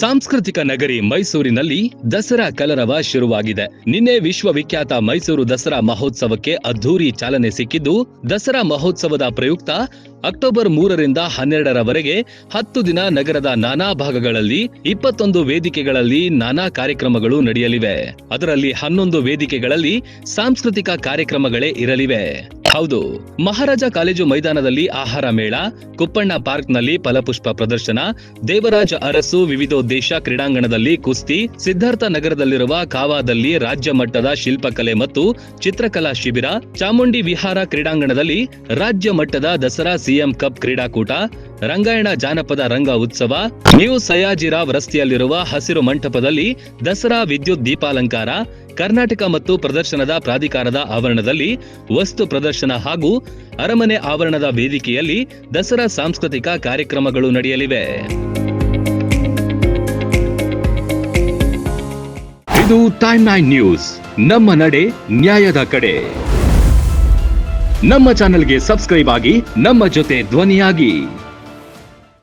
ಸಾಂಸ್ಕೃತಿಕ ನಗರಿ ಮೈಸೂರಿನಲ್ಲಿ ದಸರಾ ಕಲರವ ಶುರುವಾಗಿದೆ. ನಿನ್ನೆ ವಿಶ್ವವಿಖ್ಯಾತ ಮೈಸೂರು ದಸರಾ ಮಹೋತ್ಸವಕ್ಕೆ ಅದ್ಧೂರಿ ಚಾಲನೆ ಸಿಕ್ಕಿದ್ದು, ದಸರಾ ಮಹೋತ್ಸವದ ಪ್ರಯುಕ್ತ ಅಕ್ಟೋಬರ್ ಮೂರರಿಂದ ಹನ್ನೆರಡರವರೆಗೆ ಹತ್ತು ದಿನ ನಗರದ ನಾನಾ ಭಾಗಗಳಲ್ಲಿ, ಇಪ್ಪತ್ತೊಂದು ವೇದಿಕೆಗಳಲ್ಲಿ ನಾನಾ ಕಾರ್ಯಕ್ರಮಗಳು ನಡೆಯಲಿವೆ. ಅದರಲ್ಲಿ ಹನ್ನೊಂದು ವೇದಿಕೆಗಳಲ್ಲಿ ಸಾಂಸ್ಕೃತಿಕ ಕಾರ್ಯಕ್ರಮಗಳೇ ಇರಲಿವೆ. ಹೌದು. ಮಹಾರಾಜ ಕಾಲೇಜು ಮೈದಾನದಲ್ಲಿ ಆಹಾರ ಮೇಳ, ಕುಪ್ಪಣ್ಣ ಪಾರ್ಕ್ನಲ್ಲಿ ಫಲಪುಷ್ಪ ಪ್ರದರ್ಶನ, ದೇವರಾಜ ಅರಸು ವಿವಿಧೋದ್ದೇಶ ಕ್ರೀಡಾಂಗಣದಲ್ಲಿ ಕುಸ್ತಿ, ಸಿದ್ಧಾರ್ಥ ನಗರದಲ್ಲಿರುವ ಕಾವಾದಲ್ಲಿ ರಾಜ್ಯ ಮಟ್ಟದ ಶಿಲ್ಪಕಲೆ ಮತ್ತು ಚಿತ್ರಕಲಾ ಶಿಬಿರ, ಚಾಮುಂಡಿ ವಿಹಾರ ಕ್ರೀಡಾಂಗಣದಲ್ಲಿ ರಾಜ್ಯ ಮಟ್ಟದ ದಸರಾ ಸಿಎಂ ಕಪ್ ಕ್ರೀಡಾಕೂಟ, ರಂಗಾಯಣ ಜಾನಪದ ರಂಗ ಉತ್ಸವ, ನ್ಯೂ ಸಯಾಜಿರಾವ್ ರಸ್ತೆಯಲ್ಲಿರುವ ಹಸಿರು ಮಂಟಪದಲ್ಲಿ ದಸರಾ ವಿದ್ಯುತ್ ದೀಪಾಲಂಕಾರ ಕರ್ನಾಟಕ ಮತ್ತು ಪ್ರದರ್ಶನದ ಪ್ರಾಧಿಕಾರದ ಆವರಣದಲ್ಲಿ ವಸ್ತು ಪ್ರದರ್ಶನ ಹಾಗೂ ಅರಮನೆ ಆವರಣದ ವೇದಿಕೆಯಲ್ಲಿ ದಸರಾ ಸಾಂಸ್ಕೃತಿಕ ಕಾರ್ಯಕ್ರಮಗಳು ನಡೆಯಲಿವೆ. ಇದು ಟೈಮ್ ನೈನ್ ನ್ಯೂಸ್ ನಮ್ಮ ನಡೆ ನ್ಯಾಯದ ಕಡೆ. ನಮ್ಮ ಚಾನೆಲ್ಗೆ ಸಬ್ಸ್ಕ್ರೈಬ್ ಆಗಿ, ನಮ್ಮ ಜೊತೆ ಧ್ವನಿಯಾಗಿ.